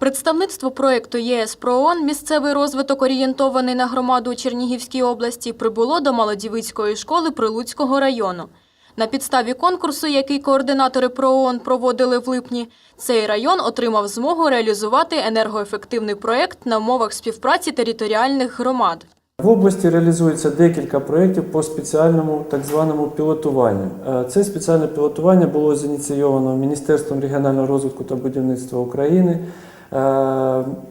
Представництво проєкту ЄС ПРООН «Місцевий розвиток орієнтований на громаду у Чернігівській області прибуло до Малодівицької школи Прилуцького району. На підставі конкурсу, який координатори ПРООН проводили в липні, цей район отримав змогу реалізувати енергоефективний проєкт на умовах співпраці територіальних громад. В області реалізується декілька проєктів по спеціальному так званому пілотуванню. Е, Це спеціальне пілотування було зініційовано Міністерством регіонального розвитку та будівництва України,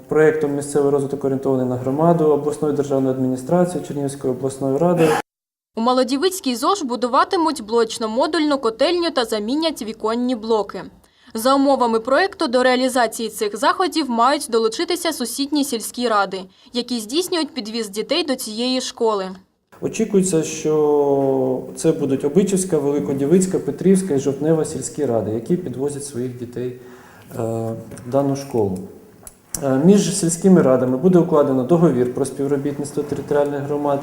проєктом місцевий розвиток орієнтований на громаду, обласною державною адміністрацією, Чернігівською обласною радою. У Малодівицькій ЗОЖ будуватимуть блочно-модульну котельню та замінять віконні блоки. За умовами проєкту до реалізації цих заходів мають долучитися сусідні сільські ради, які здійснюють підвіз дітей до цієї школи. Очікується, що це будуть Обичівська, Великодівицька, Петрівська і Жовтнева сільські ради, які підвозять своїх дітей е, дану школу. Е, Між сільськими радами буде укладено договір про співробітництво територіальних громад.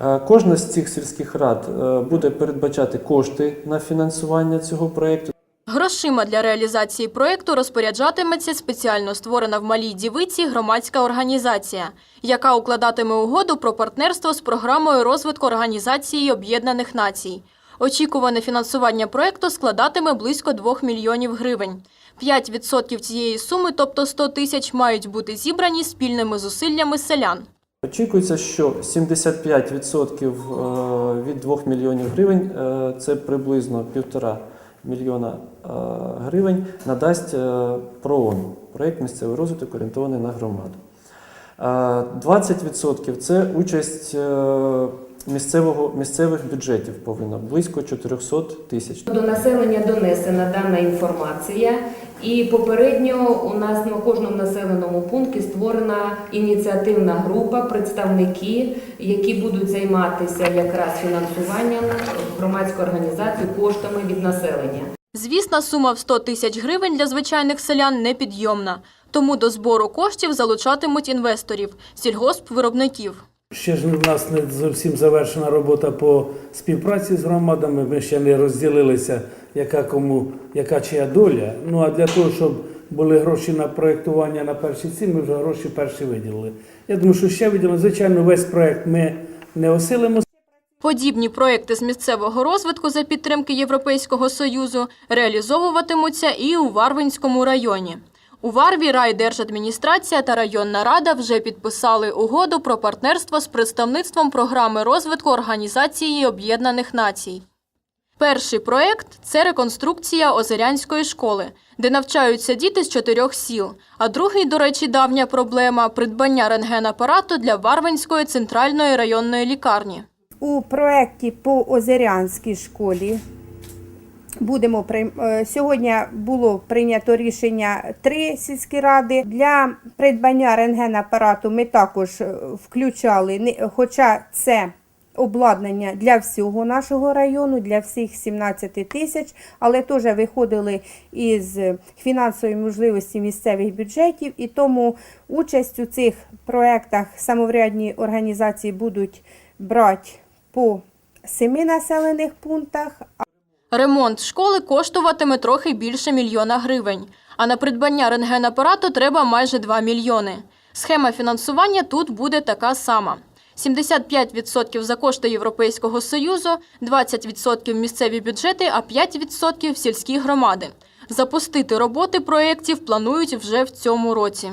Е, Кожна з цих сільських рад е, буде передбачати кошти на фінансування цього проєкту. Грошима для реалізації проєкту розпоряджатиметься спеціально створена в Малій Дівиці громадська організація, яка укладатиме угоду про партнерство з програмою розвитку Організації Об'єднаних Націй. Очікуване фінансування проєкту складатиме близько 2 мільйонів гривень. 5% цієї суми, тобто 100 тисяч, мають бути зібрані спільними зусиллями селян. Очікується, що 75% е, від 2 мільйонів гривень, е, це приблизно півтора мільйона е, гривень, надасть ПРООН, проєкт місцевий розвиток орієнтований на громаду. Е, 20% це участь місцевого, місцевих бюджетів повинна, близько 400 тисяч. До населення донесена дана інформація, і попередньо у нас на кожному населеному пункті створена ініціативна група, представники, які будуть займатися якраз фінансуванням громадської організації коштами від населення. Звісна сума в 100 тисяч гривень для звичайних селян непідйомна. Тому до збору коштів залучатимуть інвесторів – сільгоспвиробників. Ще ж в нас не зовсім завершена робота по співпраці з громадами. Ми ще не розділилися, яка кому, яка чия доля. Ну а для того, щоб були гроші на проєктування на перші ці, ми вже гроші перші виділили. Я думаю, що ще виділимо. Звичайно, весь проєкт ми не осилимо. Подібні проекти з місцевого розвитку за підтримки Європейського Союзу реалізовуватимуться і у Варвинському районі. У Варві райдержадміністрація та районна рада вже підписали угоду про партнерство з представництвом програми розвитку Організації Об'єднаних Націй. Перший проєкт – це реконструкція Озерянської школи, де навчаються діти з чотирьох сіл. А другий, до речі, давня проблема – придбання рентгенапарату для Варвинської центральної районної лікарні. У проєкті по Озерянській школі будемо прийм- е, сьогодні було прийнято рішення три сільські ради. Для придбання рентгенапарату ми також е, включали, хоча це обладнання для всього нашого району, для всіх 17 тисяч, але теж виходили із фінансової можливості місцевих бюджетів, і тому участь у цих проєктах самоврядні організації будуть брати по семи населених пунктах, Ремонт школи коштуватиме трохи більше мільйона гривень, а на придбання рентгенапарату треба майже 2 мільйони. Схема фінансування тут буде така сама. 75% за кошти Європейського Союзу, 20% місцеві бюджети, а 5% сільські громади. Запустити роботи проєктів планують вже в цьому році.